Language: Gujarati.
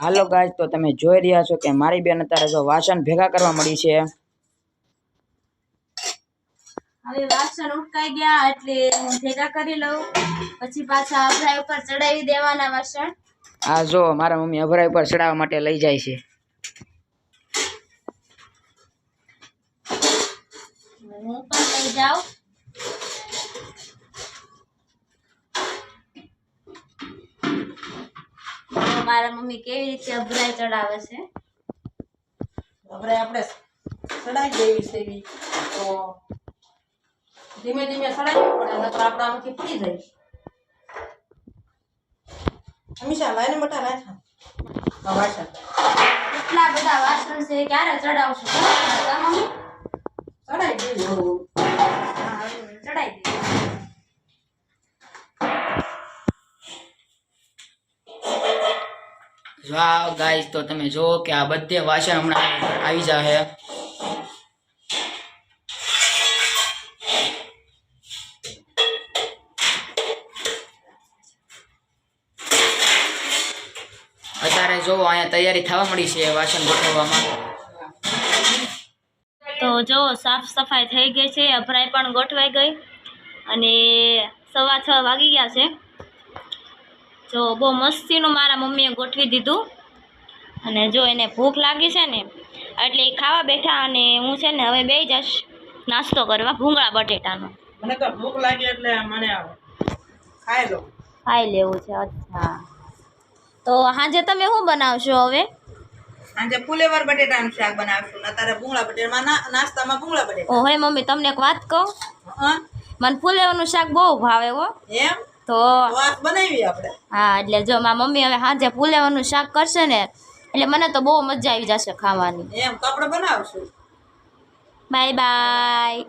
હાલો ગાય તો તમે જોઈ રહ્યા છો કે મારી બેન અત્યારે જો વાસણ ભેગા કરવા મળી છે. હવે વાસણ ઉટકાઈ ગયા એટલે હું ભેગા કરી લઉં. પછી પાછા અભરાય ઉપર ચડાવી દેવાના વાસણ. આ જો મારા મમ્મી અભરાય ઉપર ચડાવવા માટે લઈ જાય છે. હું પણ લઈ જાઉં. મારા મમ્મી કેવી રીતે અભરાઈ ચડાવે છે? અભરાય આપણે ચડાવી દેવી છે એવી. તો ધીમે ધીમે ચડાવી પડે નકર આપણા આમાંથી પડી જાય. હંમેશા લાઈને મોટા આ વાસણ કેટલા બધા વાસણ છે ક્યારે ચડાવશું? સડાઈ દેવી આ ગાઈસ તો તમે જો કે આ બધે વાસણ હમણાં આવી જશે અત્યારે જો અહીંયા તૈયારી થવા મળી છે વાસણ ગોઠવવામાં. તો જો સાફ સફાઈ થઈ ગઈ છે, અભરાઈ પણ ગોઠવાઈ ગઈ. અને સવા છ વાગી ગયા છે. જો બહુ મસ્તીનું મારા મમ્મીએ ગોઠવી દીધું. અને જો એને ભૂખ લાગી છે ને એટલે એ ખાવા બેઠા અને હું છે ને હવે બે જઈશ નાસ્તો કરવા ભૂંગળા બટેટાનો. મને તો ભૂખ લાગી એટલે મને ખાઈ લો. ખાઈ લેવું છે અચ્છા. તો સાંજે તમે શું બનાવશો હવે? આજે ફુલેવર બટેટાનું શાક બનાવશું ને અત્યારે ભૂંગળા બટેટામાં નાસ્તામાં ભૂંગળા બટેટા. ઓ મમ્મી તમને એક વાત કહું? હં? મને ફુલેવરનું શાક બહુ ભાવે હો. એમ? તો તો બનાવી આપણે હા એટલે જો મારા મમ્મી હવે સાંજે પુલાવાનું શાક કરશે ને એટલે મને તો બહુ મજા આવી જશે ખાવાની. એમ તો આપણે બનાવશું. Bye bye.